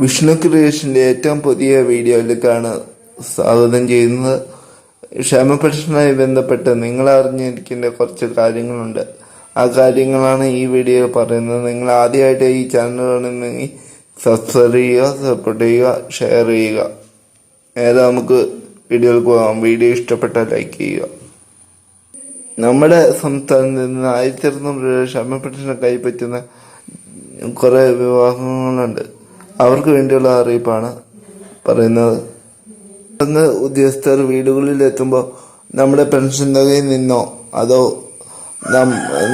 വിഷ്ണു ക്രിയേഷന്റെ ഏറ്റവും പുതിയ വീഡിയോയിലേക്കാണ് സ്വാഗതം ചെയ്യുന്നത്. ക്ഷേമ പെൻഷനുമായി ബന്ധപ്പെട്ട് നിങ്ങൾ അറിഞ്ഞിരിക്കേണ്ട കുറച്ച് കാര്യങ്ങളുണ്ട്. ആ കാര്യങ്ങളാണ് ഈ വീഡിയോ പറയുന്നത്. നിങ്ങൾ ആദ്യമായിട്ട് ഈ ചാനൽ കാണുന്നെങ്കിൽ സബ്സ്ക്രൈബ് ചെയ്യുക സപ്പോർട്ട് ചെയ്യുക ഷെയർ ചെയ്യുക. നേരെ നമുക്ക് വീഡിയോയിൽ പോകാം. വീഡിയോ ഇഷ്ടപ്പെട്ടാൽ ലൈക്ക് ചെയ്യുക. നമ്മുടെ സംസ്ഥാനത്ത് നിന്ന് ആയിരത്തി അറുന്നൂറ് രൂപ പെൻഷൻ കൈപ്പറ്റുന്ന കുറെ വിവാഹങ്ങളുണ്ട്. അവർക്ക് വേണ്ടിയുള്ള അറിയിപ്പാണ് പറയുന്നത്. അന്ന് ഉദ്യോഗസ്ഥർ വീടുകളിൽ എത്തുമ്പോൾ നമ്മുടെ പെൻഷൻ തുകയിൽ നിന്നോ അതോ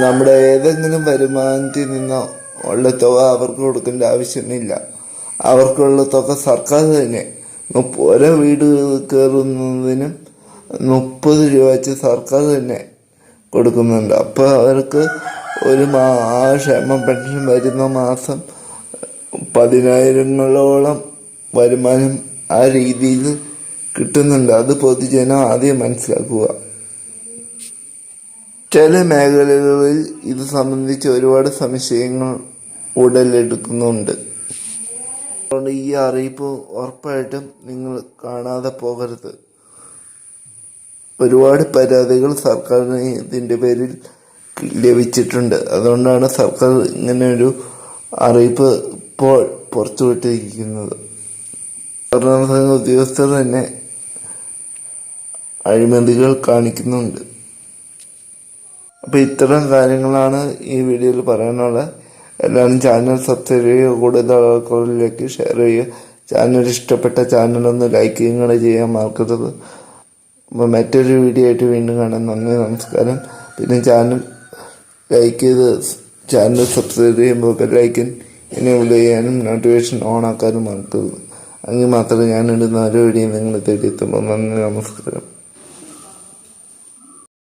നമ്മുടെ ഏതെങ്കിലും വരുമാനത്തിൽ നിന്നോ ഉള്ള തുക അവർക്ക് കൊടുക്കേണ്ട ആവശ്യമില്ല. അവർക്കുള്ള തുക സർക്കാർ തന്നെ ഓരോ വീട് കയറുന്നതിനും മുപ്പത് രൂപ വെച്ച് സർക്കാർ തന്നെ കൊടുക്കുന്നുണ്ട്. അപ്പോൾ അവർക്ക് ഒരു മാ ക്ഷേമ പെൻഷൻ വരുന്ന മാസം പതിനായിരങ്ങളോളം വരുമാനം ആ രീതിയിൽ കിട്ടുന്നുണ്ട്. അത് പൊതുജനം ആദ്യം മനസ്സിലാക്കുക. ചില മേഖലകളിൽ ഇത് സംബന്ധിച്ച് ഒരുപാട് സംശയങ്ങൾ ഉടലെടുക്കുന്നുണ്ട്. അതുകൊണ്ട് ഈ അറിയിപ്പ് ഉറപ്പായിട്ടും നിങ്ങൾ കാണാതെ പോകരുത്. ഒരുപാട് പരാതികൾ സർക്കാരിന് ഇതിന്റെ പേരിൽ ലഭിച്ചിട്ടുണ്ട്. അതുകൊണ്ടാണ് സർക്കാർ ഇങ്ങനെ ഒരു അറിയിപ്പ് ഇപ്പോൾ പുറത്തുവിട്ടിരിക്കുന്നത് ഭരണസംഘ ഉദ്യോഗസ്ഥർ തന്നെ അഴിമതികൾ കാണിക്കുന്നുണ്ട്. അപ്പോൾ ഇത്തരം കാര്യങ്ങളാണ് ഈ വീഡിയോയിൽ പറയാനുള്ളത്. എല്ലാവരും ചാനൽ സബ്സ്ക്രൈബ് ചെയ്യുക കൂടുതൽ ആൾക്കാരിലേക്ക് ഷെയർ ചെയ്യുക. ചാനൽ ഇഷ്ടപ്പെട്ട ചാനൽ ഒന്ന് ലൈക്ക് നിങ്ങൾ ചെയ്യാൻ മറക്കരുത്. അപ്പോൾ മറ്റൊരു വീഡിയോ ആയിട്ട് വീണ്ടും കാണാം. നന്ദി നമസ്കാരം. പിന്നെ ചാനൽ ലൈക്ക് ചെയ്ത് ചാനൽ സബ്സ്ക്രൈബ് ചെയ്യുമ്പോൾ ബെല്ലൈക്കൻ എനേബിൾ ചെയ്യാനും നോട്ടിഫിക്കേഷൻ ഓൺ ആക്കാനും മറക്കരുത്. അങ്ങനെ മാത്രമേ ഞാൻ ഇടുന്ന ഓരോ വീഡിയോ നിങ്ങൾ തേടി നന്ദി നമസ്കാരം.